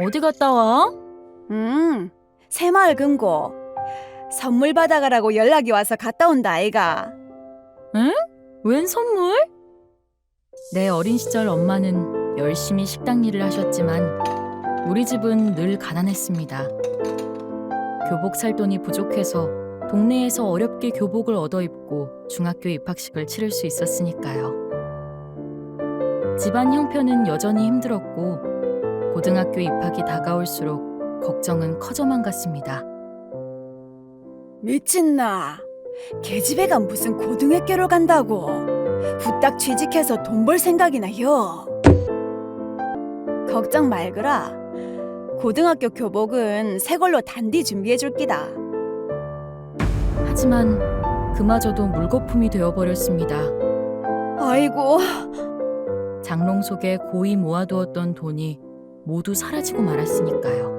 어디 갔다 와? 음, 새마을 금고. 선물 받아가라고 연락이 와서 갔다 온다, 아이가. 웬 선물? 내 어린 시절 엄마는 열심히 식당 일을 하셨지만 우리 집은 늘 가난했습니다. 교복 살 돈이 부족해서 동네에서 어렵게 교복을 얻어 입고 중학교 입학식을 치를 수 있었으니까요. 집안 형편은 여전히 힘들었고 고등학교 입학이 다가올수록 걱정은 커져만 갔습니다. 미친나. 계집애 가 무슨 고등학교를 간다고. 후딱 취직해서 돈 벌 생각이나 요. 걱정 말거라. 고등학교 교복은 새 걸로 단디 준비해 줄 기다. 하지만 그마저도 물거품이 되어버렸습니다. 아이고, 장롱 속에 고이 모아두었던 돈이 모두 사라지고 말았으니까요.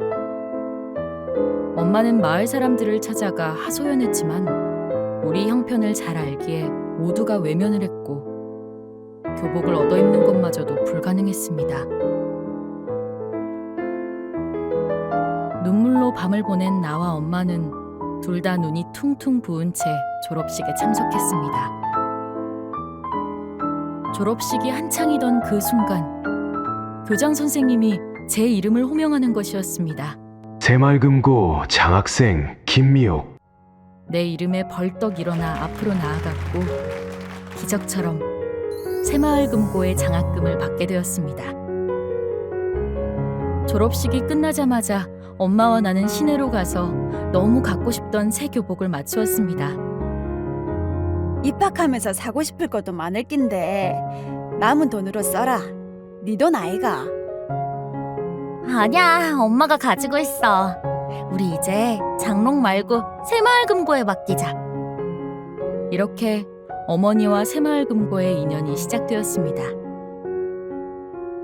엄마는 마을 사람들을 찾아가 하소연했지만 우리 형편을 잘 알기에 모두가 외면을 했고 교복을 얻어 입는 것마저도 불가능했습니다. 눈물로 밤을 보낸 나와 엄마는 둘 다 눈이 퉁퉁 부은 채 졸업식에 참석했습니다. 졸업식이 한창이던 그 순간 교장 선생님이 제 이름을 호명하는 것이었습니다. 새마을금고 장학생 김미옥 내 이름에 벌떡 일어나 앞으로 나아갔고 기적처럼 새마을 금고의 장학금을 받게 되었습니다. 졸업식이 끝나자마자 엄마와 나는 시내로 가서 너무 갖고 싶던 새 교복을 맞추었습니다. 입학하면서 사고 싶을 것도 많을 낀데 남은 돈으로 써라. 네 돈 아이가. 아니야, 엄마가 가지고 있어. 우리 이제 장롱 말고 새마을 금고에 맡기자. 이렇게 어머니와 새마을 금고의 인연이 시작되었습니다.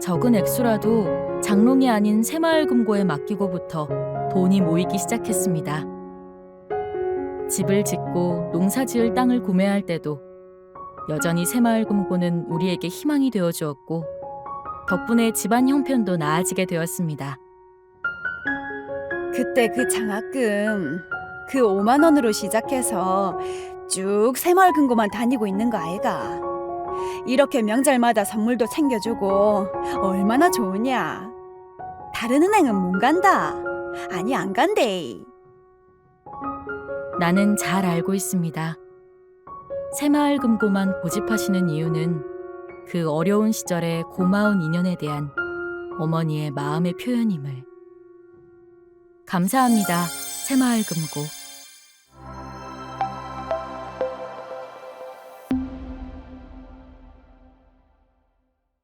적은 액수라도 장롱이 아닌 새마을 금고에 맡기고부터 돈이 모이기 시작했습니다. 집을 짓고 농사 지을 땅을 구매할 때도 여전히 새마을 금고는 우리에게 희망이 되어 주었고 덕분에 집안 형편도 나아지게 되었습니다. 그때 그 장학금 그 5만 원으로 시작해서 쭉 새마을 금고만 다니고 있는 거 아이가. 이렇게 명절마다 선물도 챙겨주고 얼마나 좋으냐. 다른 은행은 못 간다. 아니 안 간대. 나는 잘 알고 있습니다. 새마을 금고만 고집하시는 이유는 그 어려운 시절의 고마운 인연에 대한 어머니의 마음의 표현임을. 감사합니다. 새마을 금고.